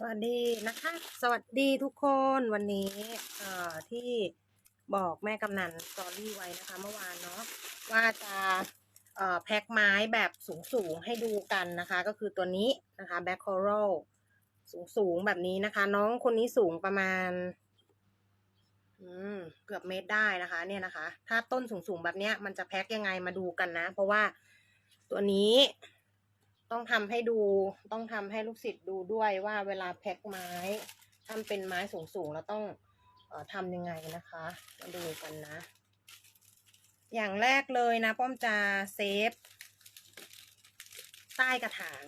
สวัสดีนะคะ สวัสดีทุกคนวันนี้เอ่อที่บอกแม่กำนันสตอรี่ไว้นะคะ เมื่อวานเนาะว่าจะเอ่อแพ็คไม้แบบสูงๆให้ดูกันนะคะ ก็คือตัวนี้นะคะแบ็คโคโรสูงๆแบบนี้นะคะ น้องคนนี้สูงประมาณ อืมเกือบเมตรได้นะคะ เนี่ยนะคะ ถ้าต้นสูงๆแบบเนี้ยมันจะแพ็คยังไงมาดูกันนะ เพราะว่าตัวนี้ ต้องทำให้ดู ต้องทำให้ลูกศิษย์ดูด้วยว่าเวลาแพ็คไม้ทำเป็นไม้สูงๆ แล้วต้องเอ่อทำยังไงนะคะ มาดูกันนะ อย่างแรกเลยนะ ป้อมจะเซฟ ใต้กระถาง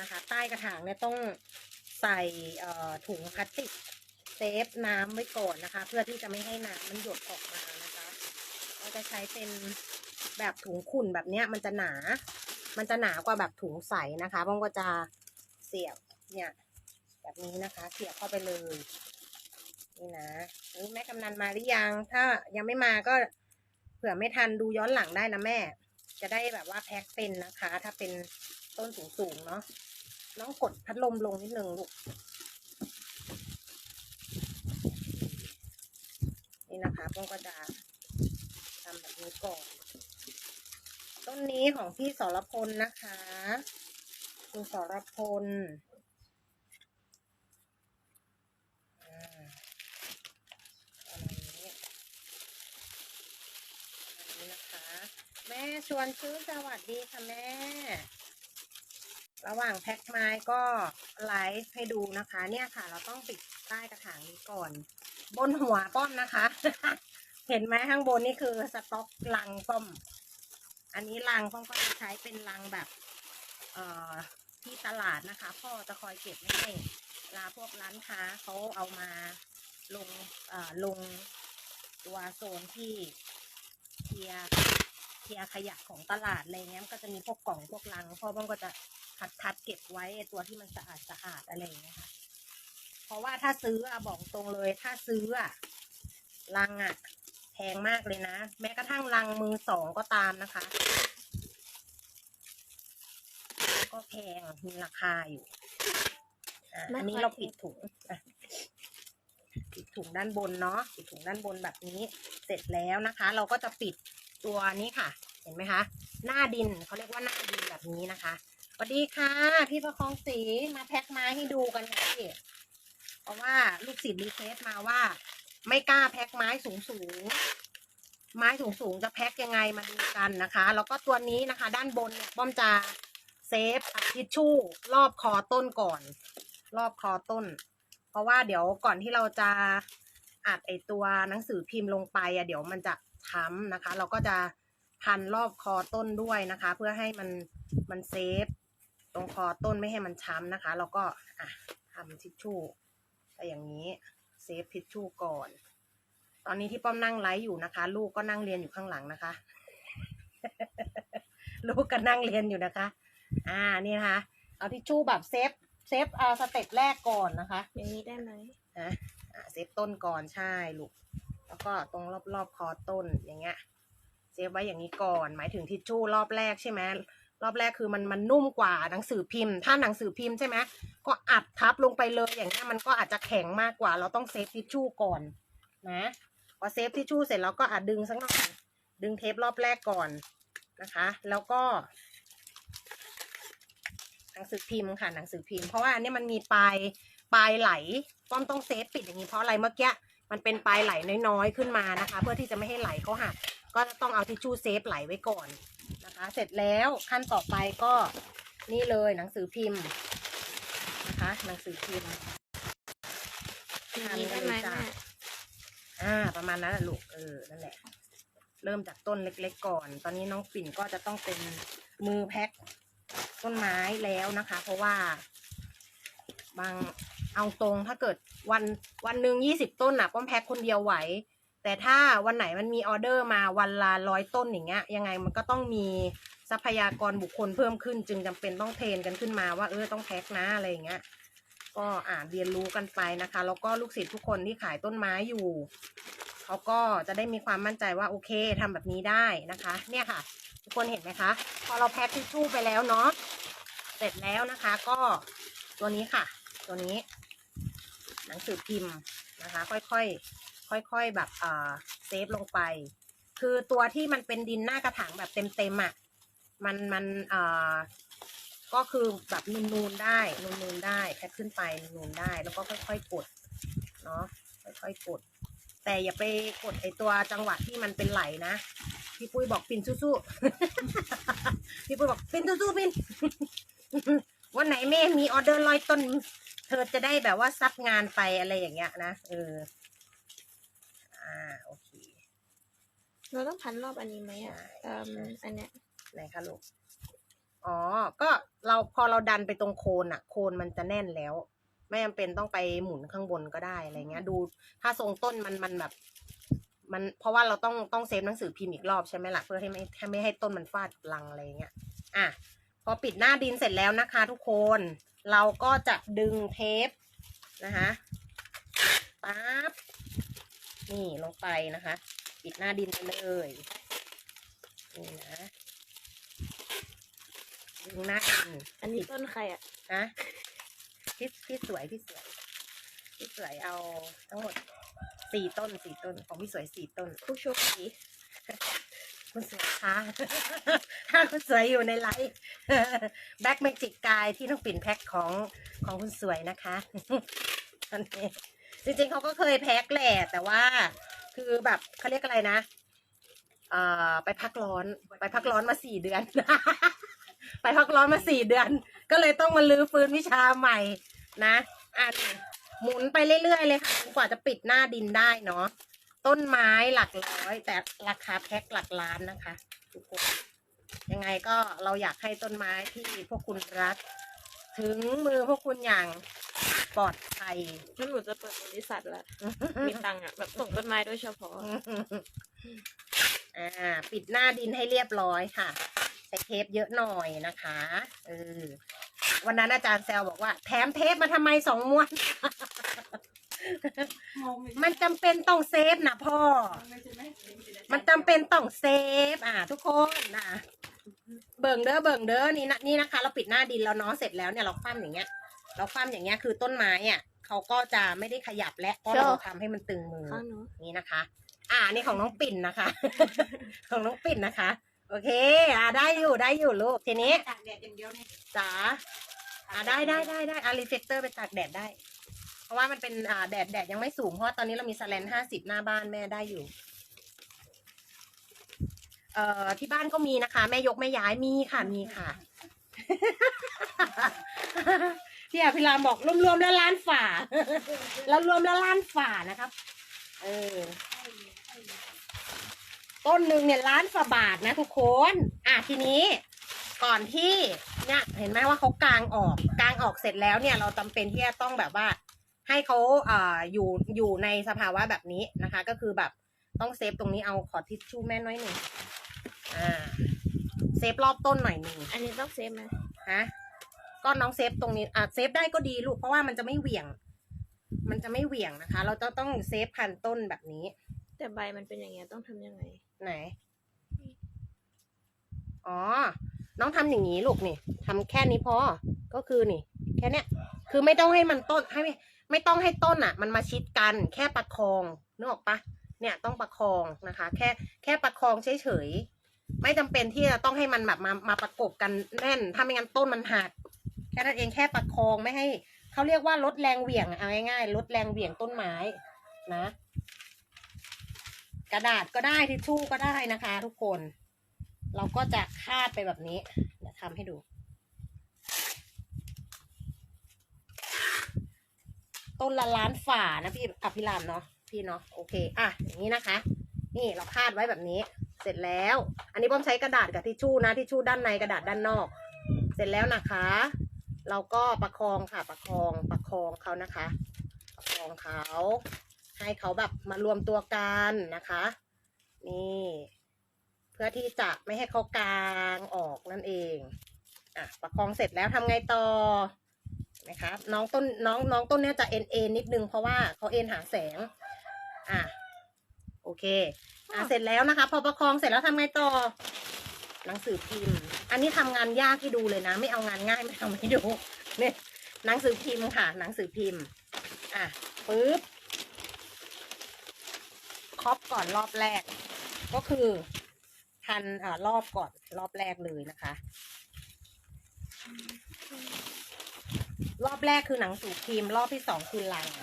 นะคะ ใต้กระถางเนี่ยต้องใส่ถุงพลาสติกเซฟน้ำไว้ก่อนนะคะ เพื่อที่จะไม่ให้น้ำมันหยดออกมานะคะ เราจะใช้เป็นแบบถุงขุ่นแบบเนี้ยมันจะหนา มันจะหนากว่าแบบถุงใสนะคะป้องก็จะเสียบเนี่ยแบบนี้นะคะ เสียบเข้าไปเลยนี่นะนี่แม่กำนันมาหรือยัง ถ้ายังไม่มาก็เผื่อไม่ทันดูย้อนหลังได้นะแม่ จะได้แบบว่าแพ็คเป็นนะคะ ถ้าเป็นต้นสูงๆเนาะน้องกดพัดลมลงนิดนึงลูกนี่นะคะป้องก็จะทำแบบนี้ก่อน ต้นนี้ของพี่สรพลนะคะคุณสรพลอ่าประมาณนี้ประมาณนี้นะคะแม่ชวนซื้อสวัสดีค่ะแม่ ระหว่างแพ็คไม้ก็ไลฟ์ให้ดูนะคะ เนี่ยค่ะ เราต้องปิดใต้กระถางนี้ก่อน บนหัวป้อมนะคะ เห็นไหมข้างบนนี่คือสต็อกลังป้อม อันนี้ลังพ่อก็จะใช้เป็นลังแบบ เอ่อที่ตลาดนะคะ พ่อจะคอยเก็บไว้ให้เวลาพวกร้านค้าเขาเอามาลงเอ่อลงตัวโซนที่เคลียร์เคลียร์ขยะของตลาดอะไรเงี้ยมันก็จะมีพวกกล่องพวกลังพ่อบ้องก็จะคัดคัดเก็บไว้ตัวที่มันสะอาดสะอาดอะไรเงี้ยค่ะเพราะว่าถ้าซื้ออะบอกตรงเลย ถ้าซื้ออะลังอะ งมากเลยนะ แม้กระทั่งลังมือสองก็ตามนะคะ ก็แพงมีราคาอยู่อะไม่อันนี้ค่อยเราปิดถุงอะปิดถุงด้านบนเนาะปิดถุงด้านบนแบบนี้ เสร็จแล้วนะคะ เราก็จะปิดตัวนี้ค่ะ เห็นไหมคะ หน้าดินเขาเรียกว่าหน้าดินแบบนี้นะคะสวัสดีค่ะ พี่ประคองศรีมาแพ็คไม้ให้ดูกันค่ะพี่เพราะว่าลูกศิษย์รีเควสต์มาว่า ไม่กล้าแพ็คไม้สูงสูงไม้สูงสูงจะแพ็คยังไงมาดูกันนะคะ แล้วก็ตัวนี้นะคะ ด้านบนเนี่ยป้อมจะเซฟอัดทิชชู่ รอบคอต้นก่อน รอบคอต้น เพราะว่าเดี๋ยวก่อนที่เราจะอัดไอตัวหนังสือพิมพ์ลงไปอะเดี๋ยวมันจะช้ำนะคะ เราก็จะพันรอบคอต้นด้วยนะคะ เพื่อให้มันมันเซฟตรงคอต้นไม่ให้มันช้ำนะคะเราก็อะทำทิชชู่ไปอย่างนี้ เซฟทิชชู่ก่อน ตอนนี้ที่ป้อมนั่งไลฟ์อยู่นะคะ ลูกก็นั่งเรียนอยู่ข้างหลังนะคะ ลูกก็นั่งเรียนอยู่นะคะ อ่านี่นะคะ เอาทิชชู่แบบเซฟเซฟเอาสเต็ปแรกก่อนนะคะ อย่างนี้ได้ไหมนะอ่าเซฟต้นก่อนใช่ลูก แล้วก็ตรงรอบรอบๆคอต้นอย่างเงี้ย เซฟไว้อย่างนี้ก่อน หมายถึงทิชชู่รอบแรกใช่ไหม รอบแรกคือมันมันนุ่มกว่าหนังสือพิมพ์ ถ้าหนังสือพิมพ์ใช่ไหมก็อัดทับลงไปเลยอย่างเงี้ยมันก็อาจจะแข็งมากกว่า เราต้องเซฟทิชชู่ก่อนนะพอเซฟทิชชู่เสร็จแล้วก็อาจดึงสักหน่อยดึงเทปรอบแรกก่อนนะคะ แล้วก็ หนังสือพิมพ์ค่ะหนังสือพิมพ์เพราะว่าอันนี้มันมีปลายปลายไหลป้อมต้องเซฟปิดอย่างนี้เพราะอะไรเมื่อกี้มันเป็นปลายไหลน้อยๆขึ้นมานะคะ เพื่อที่จะไม่ให้ไหลเขาหักก็ต้องเอาทิชชู่เซฟไหลไว้ก่อน เสร็จแล้วขั้นต่อไปก็นี่เลยหนังสือพิมพ์นะคะ หนังสือพิมพ์อย่างนี้ได้ไหมจ้ะแม่อ่า ประมาณนั้นแหละลูกเออนั่นแหละ เริ่มจากต้นเล็ก ๆ ก่อน ตอนนี้น้องปิ่นก็จะต้องเป็นมือแพ็คต้นไม้แล้วนะคะ เพราะว่า บางเอาตรงถ้าเกิดวันวันหนึ่งยี่สิบต้นน่ะ ป้อมแพ็คคนเดียวไหว แต่ถ้าวันไหนมันมีออเดอร์มาวันละร้อยต้นอย่างเงี้ย ยังไงมันก็ต้องมีทรัพยากรบุคคลเพิ่มขึ้น จึงจำเป็นต้องเทรนกันขึ้นมาว่าเออต้องแพ็คนะอะไรอย่างเงี้ย ก็อ่านเรียนรู้กันไปนะคะ แล้วก็ลูกศิษย์ทุกคนที่ขายต้นไม้อยู่เขาก็จะได้มีความมั่นใจว่าโอเคทำแบบนี้ได้นะคะ เนี่ยค่ะ ทุกคนเห็นไหมคะ พอเราแพ็คทิชชู่ไปแล้วเนาะเสร็จแล้วนะคะ ก็ตัวนี้ค่ะ ตัวนี้ หนังสือพิมพ์นะคะ ค่อยๆ ค่อยๆแบบเอ่อเซฟลงไป คือตัวที่มันเป็นดินหน้ากระถางแบบเต็มๆอะมันมันเอ่อก็คือแบบนูนๆได้นูนๆได้แค่ขึ้นไปนูนๆได้ แล้วก็ค่อยๆกดเนาะค่อยๆกด แต่อย่าไปกดไอตัวจังหวะที่มันเป็นไหลนะพี่ปุ้ยบอกปินสู้ๆพี่ปุ้ยบอกปินสู้ๆปินวันไหนแม่มีออเดอร์ร้อยต้น เธอจะได้แบบว่าซับงานไปอะไรอย่างเงี้ยนะเออ อ่าโอเค เราต้องพันรอบอันนี้ไหมอะใช่เอ่มอันเนี้ยไหนคะลูก อ๋อ ก็เราพอเราดันไปตรงโคนอะโคนมันจะแน่นแล้ว ไม่จำเป็นต้องไปหมุนข้างบนก็ได้อะไรเงี้ย ดู ถ้าทรงต้นมันมันแบบ มันเพราะว่าเราต้องต้องเซฟหนังสือพิมพ์อีกรอบใช่ไหมล่ะเพื่อให้ไม่ให้ไม่ให้ต้นมันฟาดกับรังอะไรเงี้ย อะพอปิดหน้าดินเสร็จแล้วนะคะ ทุกคน เราก็จะดึงเทปนะคะปั๊บ นี่ลงไปนะคะ ปิดหน้าดินไปเลยนี่นะดึงหน้าดินอันนี้ต้นใครอะฮะพี่พี่สวยพี่สวยพี่สวยเอาทั้งหมดสี่ต้นสี่ต้นของพี่สวยสี่ต้นผู้โชคดีคุณสวยคะถ้าคุณสวยอยู่ในไลฟ์แบ็กเมจิกกายที่ต้องปิ่นแพ็คของของคุณสวยนะคะอันนี้ จริงๆเขาก็เคยแพ็คแหละแต่ว่า คือแบบเขาเรียกอะไรนะเอ่อไปพักร้อน ไปพักร้อนมาสี่เดือน ไปพักร้อนมาสี่เดือน ก็เลยต้องมาลื้อฟื้นวิชาใหม่นะอะหมุนไปเรื่อยๆเลยค่ะกว่าจะปิดหน้าดินได้เนาะต้นไม้หลักร้อย แต่ราคาแพ็คหลักล้านนะคะทุกคนยังไงก็เราอยากให้ต้นไม้ที่พวกคุณรัก ถึงมือพวกคุณอย่าง ปลอดภัยงั้นหนูจะเปิดบริษัทละมีตังค์อะแบบส่งต้นไม้โดยเฉพาะ อ่า ปิดหน้าดินให้เรียบร้อยค่ะ ใส่เทปเยอะหน่อยนะคะเออวันนั้นอาจารย์แซวบอกว่า แถมเทปมาทำไมสองม้วน มันจำเป็นต้องเซฟนะพ่อ มันจำเป็นต้องเซฟ อ่า ทุกคนนะเบิ่งเด้อเบิ่งเด้อนี่นะนี่นะคะ เราปิดหน้าดินแล้วเนาะเสร็จแล้วเนี่ยเราคว่ำอย่างเงี้ย เราคว่ำอย่างเงี้ยคือต้นไม้อะเขาก็จะไม่ได้ขยับและเพราะเชื่อเราทำให้มันตึงมือข้างหนูนี่นะคะ อ่านี่ของน้องปิ่นนะคะ ของน้องปิ่นนะคะ โอเค อ่าได้อยู่ได้อยู่ลูกทีนี้ตากแดดอย่างเดียวเนี่ยจ๋าอ่าได้ได้ได้ได้อารีเฟกเตอร์ไปตากแดดได้ เพราะว่ามันเป็นอ่าแดดแดดยังไม่สูงเพราะว่าตอนนี้เรามีสแลนห้าสิบหน้าบ้านแม่ได้อยู่ เอ่อที่บ้านก็มีนะคะ แม่ยกแม่ย้ายมีค่ะมีค่ะ พี่อภิรามบอกรวมๆแล้วล้านฝ่า แล้วรวมแล้วล้านฝ่านะครับ เออ ต้นหนึ่งเนี่ยล้านฝ่าบาทนะทุกคน อะทีนี้ก่อนที่เนี่ยเห็นไหมว่าเขากางออกกางออกเสร็จแล้วเนี่ย เราจำเป็นที่จะต้องแบบว่า ให้เขาอ่าอยู่อยู่ในสภาวะแบบนี้นะคะ ก็คือแบบต้องเซฟตรงนี้เอาขอทิชชู่แม่น้อยหนึ่งอ่าเซฟรอบต้นหน่อยหนึ่งอันนี้ต้องเซฟไหมฮะ ก็น้องเซฟตรงนี้อะเซฟได้ก็ดีลูกเพราะว่ามันจะไม่เหวี่ยง มันจะไม่เหวี่ยงนะคะ เราจะต้องเซฟพันต้นแบบนี้ แต่ใบมันเป็นอย่างเงี้ยต้องทำยังไง ไหน อ๋อ น้องทำอย่างนี้ลูกนี่ทำแค่นี้พอ ก็คือนี่ แค่เนี้ย คือไม่ต้องให้มันต้นให้ไม่ไม่ต้องให้ต้นอะ มันมาชิดกันแค่ประคองนึกออกปะเนี่ยต้องประคองนะคะ แค่แค่ประคองเฉยๆไม่จำเป็นที่จะต้องให้มันแบบมามาประกบกันแน่น ถ้าไม่งั้นต้นมันหัก แค่นั้นเองแค่ประคองไม่ให้เขาเรียกว่าลดแรงเหวี่ยงอะเอาง่ายๆลดแรงเหวี่ยงต้นไม้นะ กระดาษก็ได้ทิชชู่ก็ได้นะคะ ทุกคน เราก็จะคาดไปแบบนี้เดี๋ยวทำให้ดู ต้นละล้านฝ่านะพี่อภิรามเนาะพี่เนาะโอเคอะอย่างนี้นะคะ นี่เราคาดไว้แบบนี้ เสร็จแล้ว อันนี้ป้อมใช้กระดาษกับทิชชู่นะทิชชู่ด้านในกระดาษด้านนอก เสร็จแล้วนะคะ เราก็ประคองค่ะประคองประคองเขานะคะ ประคองเขาให้เขาแบบมารวมตัวกันนะคะ นี่ เพื่อที่จะไม่ให้เขากางออกนั่นเองอะประคองเสร็จแล้วทำไงต่อนะคะน้องต้นน้องน้องต้นเนี้ยจะเอ็นเอ็นนิดนึงเพราะว่าเขาเอ็นหาแสงอะโอเคอะเสร็จแล้วนะคะ พอประคองเสร็จแล้วทำไงต่อ หนังสือพิมพ์ อันนี้ทำงานยากให้ดูเลยนะ ไม่เอางานง่ายไม่ทำให้ดูเนี่ยหนังสือพิมพ์ค่ะ หนังสือพิมพ์ อะปึ๊บครอบก่อนรอบแรก ก็คือพันอ่ารอบก่อนรอบแรกเลยนะคะ รอบแรกคือหนังสือพิมพ์ รอบที่สองคือลังเ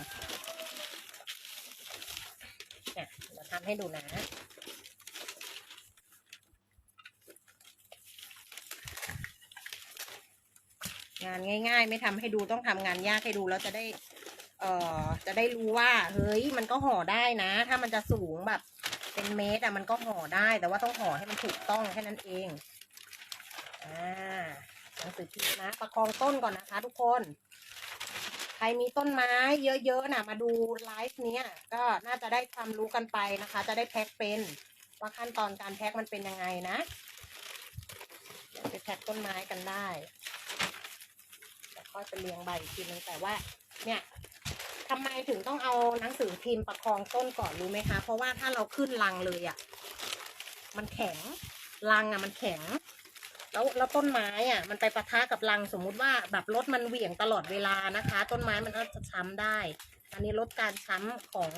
นี่ยเดี๋ยวทำให้ดูนะ งานง่าย ๆ ไม่ทำให้ดูต้องทำงานยากให้ดูแล้วจะได้ เอ่อ จะได้รู้ว่า เฮ้ย มันก็ห่อได้นะ ถ้ามันจะสูงแบบ เป็นเมตรอะมันก็ห่อได้ แต่ว่าต้องห่อให้มันถูกต้องแค่นั้นเอง อ่าหนังสือพิมพ์นะประคองต้นก่อนนะคะ ทุกคน ใครมีต้นไม้เยอะๆนะมาดูไลฟ์เนี้ยก็น่าจะได้ความรู้กันไปนะคะ จะได้แพ็คเป็นว่าขั้นตอนการแพ็คมันเป็นยังไงนะไปแพ็คต้นไม้กันได้ แล้วค่อยไปเรียงใบอีกทีนึงแต่ว่า เนี่ยทำไมถึงต้องเอาหนังสือพิมพ์ประคองต้นก่อนรู้ไหมคะ เพราะว่าถ้าเราขึ้นลังเลยอะ่ะ มันแข็งลังอะ่ะมันแข็ง แล้วแล้วต้นไม้อะ มันไปปะทะกับรังสมมุติว่าแบบรถมันเหวี่ยงตลอดเวลานะคะ ต้นไม้มันก็จะช้ำได้ อันนี้ลดการช้ำของ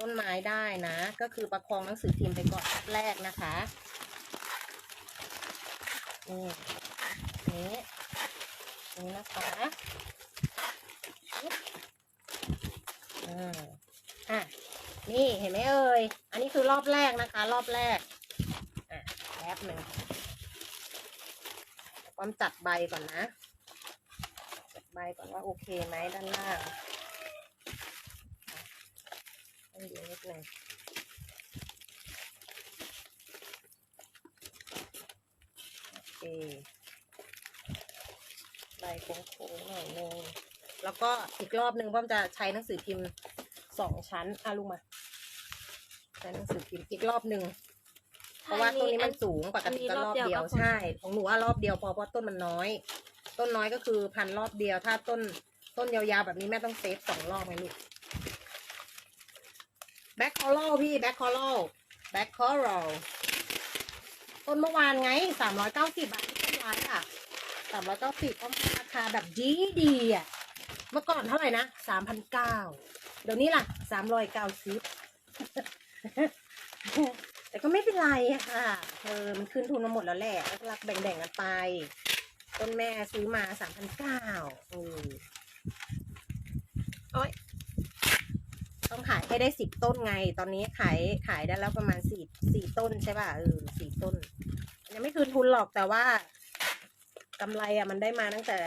ต้นไม้ได้นะ ก็คือประคองหนังสือพิมพ์ไปก่อนแรกนะคะนี่นี่ นี่นะคะอืมอะนี่เห็นไหมเอ่ย อันนี้คือรอบแรกนะคะ รอบแรก อะแป๊บหนึ่งความจัดใบก่อนนะจัดใบก่อนว่าโอเคไหมด้านล่างต้องดูนิดหนึ่งโอเค ใบโค้งๆหน่อยนึงแล้วก็อีกรอบหนึ่งพ่อมจะใช้หนังสือพิมพ์สองชั้นอะลุงมาใช้หนังสือพิมพ์อีกรอบหนึ่งเพราะว่าต้นนี้มันสูงปกติก็รอบเดียวใช่ ของหนูว่ารอบเดียวพอเพราะต้นมันน้อย ต้นน้อยก็คือพันรอบเดียว ถ้าต้นต้นยาวๆแบบนี้แม่ต้องเซฟสองรอบไงลูกแบ็คคอร์ลพี่แบ็คคอร์ลแบ็คคอร์ลต้นเมื่อวานไงสามร้อยเก้าสิบบาทที่ต้นไม้อะ สามร้อยเก้าสิบก็ราคาแบบดีดีๆอะ เมื่อก่อนเท่าไหร่นะสามพันเก้าเดี๋ยวนี้ล่ะสามร้อยเก้าสิบแต่ก็ไม่เป็นไรค่ะ เออ มันขึ้นทุนมาหมดแล้วแหละแล้วก็รักแบ่งๆกันไป ต้นแม่ซื้อมาสามพันเก้าออโอ้ยต้องขายให้ได้สิบต้นไง ตอนนี้ขายขายได้แล้วประมาณสี่สี่ต้นใช่ป่ะ เออสี่ต้น ยังไม่คืนทุนหรอกแต่ว่า กำไรอะมันได้มาตั้งแต่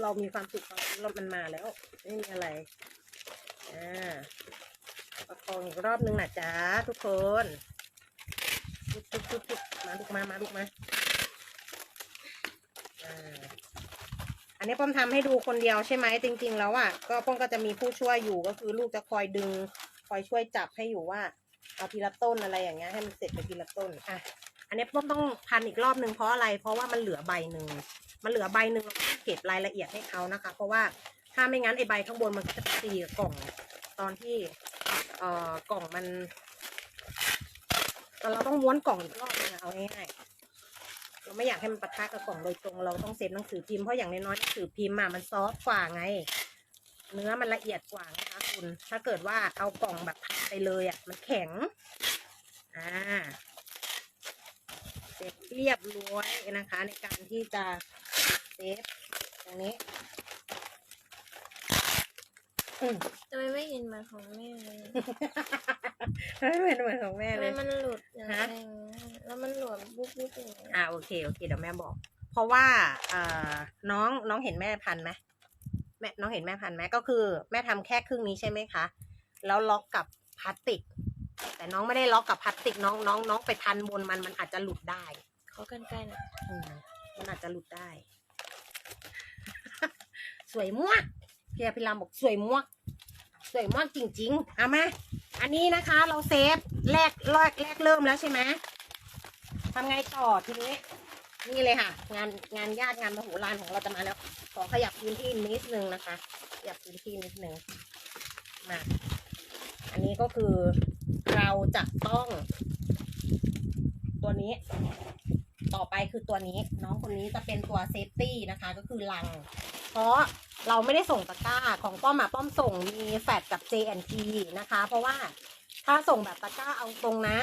เรามีความสุขตอนที่รถมันมาแล้ว ไม่มีอะไร อ่าประคองอีกรอบนึงนะจ๊ะทุกคนทุบทุบทุบทุบมาลูกมา มาลูกมาอ่าอันนี้ป้อมทำให้ดูคนเดียวใช่ไหมจริง ๆ แล้วอะก็ป้อมก็จะมีผู้ช่วยอยู่ก็คือลูกจะคอยดึง คอยช่วยจับให้อยู่ว่า เอาทีละต้นอะไรอย่างเงี้ยให้มันเสร็จไปทีละต้นอะ อันนี้ป้อมต้องพันอีกรอบนึงเพราะอะไร เพราะว่ามันเหลือใบหนึ่ง มันเหลือใบหนึ่งเราต้องเก็บรายละเอียดให้เขานะคะ เพราะว่าถ้าไม่งั้นไอใบข้างบนมันก็จะตีกับกล่องตอนที่เอ่อกล่องมันเราต้องม้วนกล่องอีกรอบนึงเอาง่ายๆเราไม่อยากให้มันปะทะกับกล่องโดยตรงเราต้องเซฟหนังสือพิมพ์เพราะอย่างน้อยๆหนังสือพิมพ์อะมันซอฟกว่าไง เนื้อมันละเอียดกว่านะคะคุณ ถ้าเกิดว่าเอากล่องแบบพับไปเลยอะมันแข็ง อ่า ร็จเรียบร้อยนะคะ ในการที่จะเซฟตรงนี้อืมทำไมไม่เห็นเหมือนของแม่เลยไม่เหมือนเหมือนของแม่ทำเลไมย มันหลุดอย่างฮะแรงแล้วมันหลวมบุ๊บบุ๊บอย่างเงี้ยอ่าโอเคโอเคเดี๋ยวแม่บอก เพราะว่าเอ่อน้องน้องเห็นแม่พันธุ์ไหมแม่น้องเห็นแม่พันธุ์ไหมก็คือ แม่ทำแค่ครึ่งนี้ใช่ไหมคะ แล้วล็อกกับพลาสติก แต่น้องไม่ได้ล็อกกับพลาสติกน้องน้องน้องไปพันบนมันมันอาจจะหลุดได้ขอกันไกลหน่อยอืมมันอาจจะหลุดได้ สวยมากพี่อภิรามบอกสวยมากสวยมากจริงๆเอามาอันนี้นะคะเราเซฟแรกแรกแรกเริ่มแล้วใช่ไหมทำไงต่อทีนี้ นี่เลยค่ะ งานงานญาติงานมโหฬารของเราจะมาแล้ว ขอขยับพื้นที่นิดนึงนะคะ ขยับพื้นที่นิดนึงมาอันนี้ก็คือ เราจะต้อง ตัวนี้ ต่อไปคือตัวนี้ น้องคนนี้จะเป็นตัวเซฟตี้นะคะ ก็คือลัง เพราะเราไม่ได้ส่งตะกร้าของป้อมอะป้อมส่งมีแฟดกับ J&T นะคะ เพราะว่าถ้าส่งแบบตะกร้าเอาตรงนะ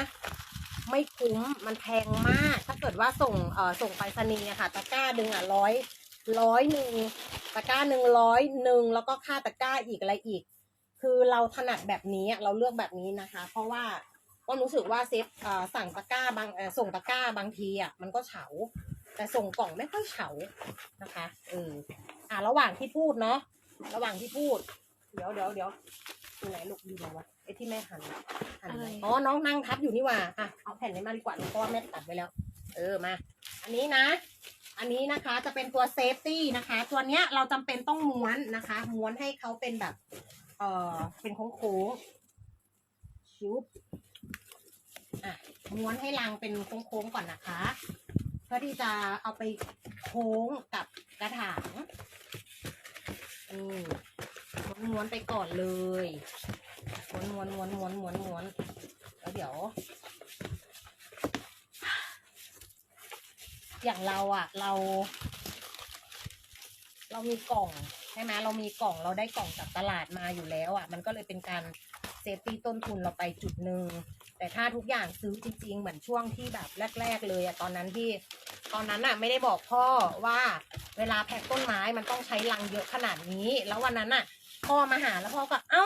ไม่คุ้มมันแพงมาก ถ้าเกิดว่าส่งเอ่อส่งไปรษณีอะค่ะ ตะกร้าดึงอะร้อยร้อยหนึ่งตะกร้าหนึ่งร้อยหนึ่งแล้วก็ค่าตะกร้าอีกอะไรอีก คือเราถนัดแบบนี้อะเราเลือกแบบนี้นะคะ เพราะว่าก็รู้สึกว่าเซฟเอ่อสั่งตะกร้าบางเอ่อส่งตะกร้าบางทีอะมันก็เฉา แต่ส่งกล่องไม่ค่อยเฉานะคะเอออะระหว่างที่พูดเนาะระหว่างที่พูด เดี๋ยวเดี๋ยวเดี๋ยวอยู่ไหนลูกอยู่ไหนวะไอ้ที่แม่หันหันอะไรอ๋อน้องนั่งทับอยู่นี่หว่าอะเอาแผ่นนี้มาดีกว่าเพราะว่าแม่ตัดไว้แล้ว เออมา อันนี้นะ อันนี้นะคะจะเป็นตัวเซฟตี้นะคะ ตัวเนี้ยเราจำเป็นต้องม้วนนะคะ ม้วนให้เขาเป็นแบบ เออเป็นโค้งๆชุบอะม้วนให้รังเป็นโค้งๆก่อนนะคะ เพื่อที่จะเอาไปโค้งกับกระถางอืมม้วนไปก่อนเลยม้วนม้วนม้วนม้วนม้วนม้วนแล้วเดี๋ยว อย่างเราอะเรา เรามีกล่อง ใช่ไหมเรามีกล่องเราได้กล่องจากตลาดมาอยู่แล้วอะ มันก็เลยเป็นการเซฟตี้ต้นทุนเราไปจุดหนึ่งแต่ถ้าทุกอย่างซื้อจริง ๆ เหมือนช่วงที่แบบแรก ๆ เลยอะตอนนั้นที่ตอนนั้นอะไม่ได้บอกพ่อว่าเวลาแพ็คต้นไม้มันต้องใช้ลังเยอะขนาดนี้ แล้ววันนั้นอะพ่อมาหาแล้วพ่อก็เอ้า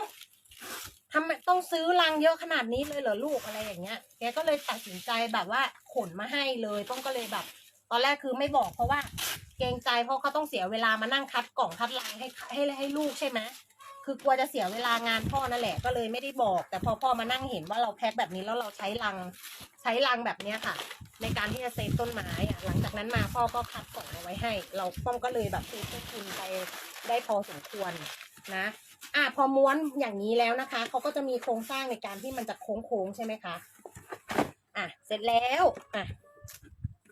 ทำไมต้องซื้อลังเยอะขนาดนี้เลยเหรอลูกอะไรอย่างเงี้ยแกก็เลยตัดสินใจแบบว่าขนมาให้เลย ต้องก็เลยแบบ ตอนแรกคือไม่บอกเพราะว่า เกรงใจเพราะเขาต้องเสียเวลามานั่งคัดกล่องคัดลังให้ให้ให้ลูกใช่ไหมคือกลัวจะเสียเวลางานพ่อนั่นแหละก็เลยไม่ได้บอก แต่พอพ่อมานั่งเห็นว่าเราแพ็คแบบนี้แล้วเราใช้ลังใช้ลังแบบเนี้ยค่ะ ในการที่จะเซฟต้นไม้อะหลังจากนั้นมาพ่อก็คัดกล่องเอาไว้ให้ เราป้อมก็เลยแบบเซฟต้นทุนไปได้พอสมควรนะอะพอม้วนอย่างนี้แล้วนะคะเขาก็จะมีโครงสร้างในการที่มันจะโค้งๆใช่ไหมคะอะเสร็จแล้วอะ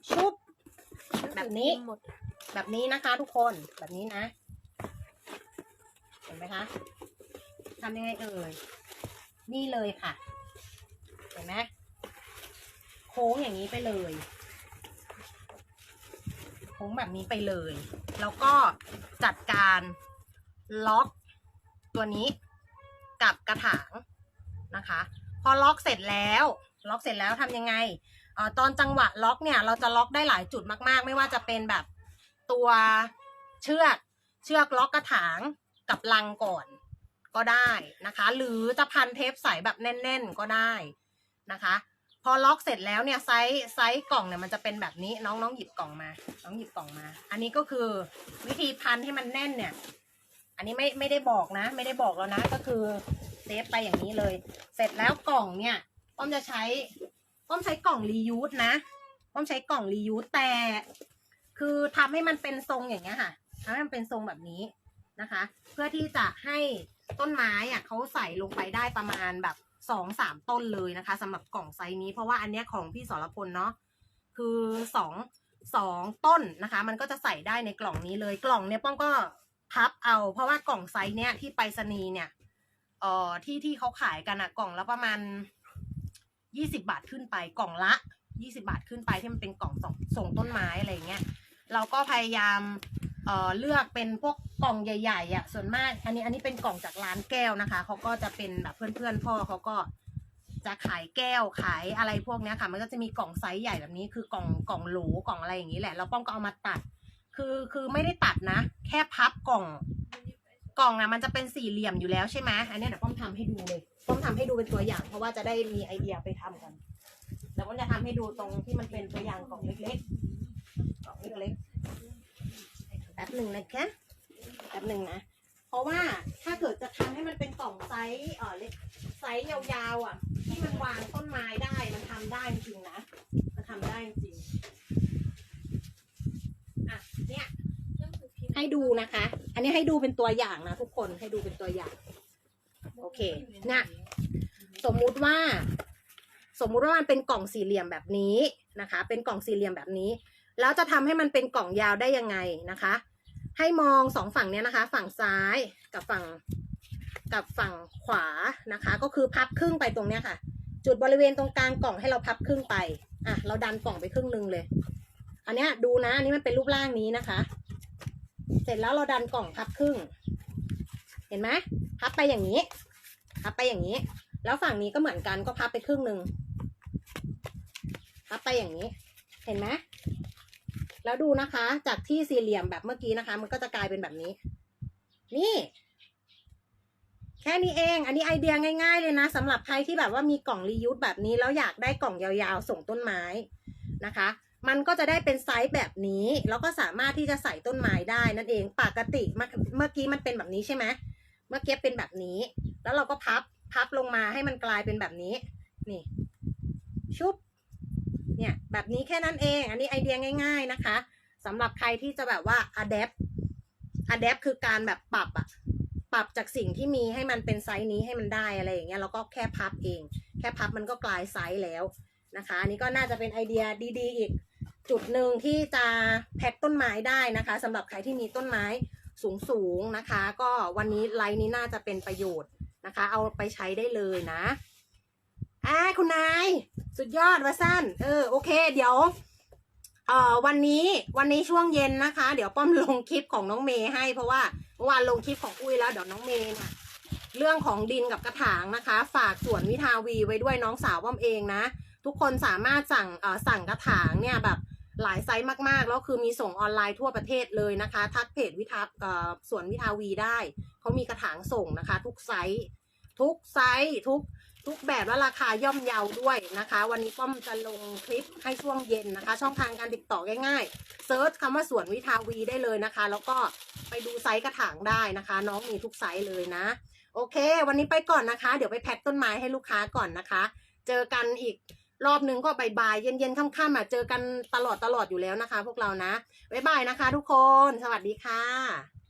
ชุบแบบนี้หมด แบบนี้นะคะทุกคนแบบนี้นะ เห็นไหมคะทำยังไงเอ่ยนี่เลยค่ะ เห็นไหมโค้งอย่างนี้ไปเลย โค้งแบบนี้ไปเลย แล้วก็จัดการล็อกตัวนี้กับกระถางนะคะ พอล็อกเสร็จแล้ว ล็อกเสร็จแล้วทำยังไงออตอนจังหวะล็อกเนี่ย เราจะล็อกได้หลายจุดมาก ๆ ไม่ว่าจะเป็นแบบ ตัวเชือกเชือกล็อกกระถางกับลังก่อนก็ได้นะคะ หรือจะพันเทปใสแบบแน่น ๆ ก็ได้นะคะ พอล็อกเสร็จแล้วเนี่ยไซส์ไซส์กล่องเนี่ยมันจะเป็นแบบนี้น้องน้องหยิบกล่องมา น้องหยิบกล่องมา อันนี้ก็คือวิธีพันให้มันแน่นเนี่ย อันนี้ไม่ไม่ได้บอกนะ ไม่ได้บอกแล้วนะก็คือเซฟไปอย่างนี้เลย เสร็จแล้วกล่องเนี่ยป้อมจะใช้ป้อมใช้กล่องรียูสนะป้อมใช้กล่องรียูสแต่ คือทำให้มันเป็นทรงอย่างเงี้ยค่ะทำให้มันเป็นทรงแบบนี้นะคะ เพื่อที่จะให้ต้นไม้อะเขาใส่ลงไปได้ประมาณแบบสองสามต้นเลยนะคะสำหรับกล่องไซส์นี้ เพราะว่าอันเนี้ยของพี่สรพลเนาะคือสองสองต้นนะคะ มันก็จะใส่ได้ในกล่องนี้เลยกล่องเนี้ยป้อมก็พับเอา เพราะว่ากล่องไซส์เนี้ยที่ไปรษณีย์เนี่ยเอ่อที่ที่เขาขายกันอะกล่องละประมาณยี่สิบาทขึ้นไปกล่องละยี่สิบาทขึ้นไปที่มันเป็นกล่องส่งส่งต้นไม้อะไรเงี้ย เราก็พยายามเอ่อเลือกเป็นพวกกล่องใหญ่ๆอะส่วนมาก อันนี้อันนี้เป็นกล่องจากร้านแก้วนะคะเขาก็จะเป็นแบบเพื่อนๆพ่อเขาก็จะขายแก้วขายอะไรพวกเนี้ยค่ะ มันก็จะมีกล่องไซส์ใหญ่แบบนี้คือกล่องกล่องโหลกล่องอะไรอย่างนี้แหละเราป้องก็เอามาตัด คือคือไม่ได้ตัดนะ แค่พับกล่อง กล่องนะมันจะเป็นสี่เหลี่ยมอยู่แล้วใช่ไหมอันนี้เดี๋ยวป้อมทำให้ดูเลยป้อมทำให้ดูเป็นตัวอย่าง เพราะว่าจะได้มีไอเดียไปทำกันเดี๋ยวป้อมจะทำให้ดูตรงที่มันเป็นตัวอย่างกล่องเล็กๆ เล็กๆแป๊บหนึ่งนะคะแป๊บหนึ่งนะ เพราะว่าถ้าเกิดจะทำให้มันเป็นกล่องไซส์เออเล็กไซส์ยาวๆอะ ที่มันวางต้นไม้ได้มันทำได้จริงนะ มันทำได้จริงอะเนี่ยให้ดูนะคะ อันนี้ให้ดูเป็นตัวอย่างนะทุกคนให้ดูเป็นตัวอย่าง โอเคนี่ยสมมุติว่า สมมุติว่ามันเป็นกล่องสี่เหลี่ยมแบบนี้นะคะ เป็นกล่องสี่เหลี่ยมแบบนี้ แล้วจะทำให้มันเป็นกล่องยาวได้ยังไงนะคะ ให้มองสองฝั่งเนี้ยนะคะ ฝั่งซ้ายกับฝั่งกับฝั่งขวานะคะ ก็คือพับครึ่งไปตรงเนี้ยค่ะ จุดบริเวณตรงกลางกล่องให้เราพับครึ่งไปอะเราดันกล่องไปครึ่งหนึ่งเลย อันเนี้ยดูนะอันนี้มันเป็นรูปร่างนี้นะคะ เสร็จแล้วเราดันกล่องพับครึ่ง เห็นไหมพับไปอย่างนี้ พับไปอย่างนี้ แล้วฝั่งนี้ก็เหมือนกันก็พับไปครึ่งหนึ่งพับไปอย่างนี้ เห็นไหม แล้วดูนะคะ จากที่สี่เหลี่ยมแบบเมื่อกี้นะคะ มันก็จะกลายเป็นแบบนี้ นี่ แค่นี้เอง อันนี้ไอเดียง่าย ๆ เลยนะสำหรับใครที่แบบว่ามีกล่องรียูสแบบนี้แล้วอยากได้กล่องยาวๆส่งต้นไม้นะคะ มันก็จะได้เป็นไซส์แบบนี้ แล้วก็สามารถที่จะใส่ต้นไม้ได้นั่นเองปกติเมื่อกี้มันเป็นแบบนี้ใช่ไหมเมื่อกี้เป็นแบบนี้ แล้วเราก็พับพับลงมาให้มันกลายเป็นแบบนี้ นี่ ชุบ แบบนี้แค่นั้นเอง อันนี้ไอเดียง่าย ๆนะคะสำหรับใครที่จะแบบว่า adapt adapt คือการแบบปรับอะปรับจากสิ่งที่มีให้มันเป็นไซส์นี้ให้มันได้อะไรอย่างเงี้ยแล้วก็แค่พับเอง แค่พับมันก็กลายไซส์แล้วนะคะ อันนี้ก็น่าจะเป็นไอเดียดีๆ อีกจุดหนึ่งที่จะแพ็คต้นไม้ได้นะคะสำหรับใครที่มีต้นไม้สูงๆนะคะ ก็วันนี้ไลน์นี้น่าจะเป็นประโยชน์นะคะ เอาไปใช้ได้เลยนะ อ่าคุณนาย สุดยอดวะสั้น เออโอเค เดี๋ยวเอ่อวันนี้วันนี้ช่วงเย็นนะคะ เดี๋ยวป้อมลงคลิปของน้องเมย์ให้เพราะว่าเมื่อวานลงคลิปของอุ้ยแล้วเดี๋ยวน้องเมย์เนี่ยเรื่องของดินกับกระถางนะคะ ฝากสวนวิทาวีไว้ด้วยน้องสาวป้อมเองนะ ทุกคนสามารถสั่งเอ่อสั่งกระถางเนี่ยแบบหลายไซส์มากๆ แล้วคือมีส่งออนไลน์ทั่วประเทศเลยนะคะ ทักเพจวิทาเอ่อสวนวิทาวีได้เขามีกระถางส่งนะคะ ทุกไซส์ทุกไซส์ทุก ทุกแบบและราคาย่อมเยาด้วยนะคะ วันนี้ป้อมจะลงคลิปให้ช่วงเย็นนะคะ ช่องทางการติดต่อง่ายๆเซิร์ชคำว่าสวนวิทาวีได้เลยนะคะ แล้วก็ไปดูไซส์กระถางได้นะคะ น้องมีทุกไซส์เลยนะ โอเค วันนี้ไปก่อนนะคะ เดี๋ยวไปแพ็คต้นไม้ให้ลูกค้าก่อนนะคะ เจอกันอีกรอบนึงก็บ่ายๆเย็นๆค่ำๆอะเจอกันตลอดตลอดอยู่แล้วนะคะ พวกเรานะบ๊ายบายนะคะ ทุกคน สวัสดีค่ะ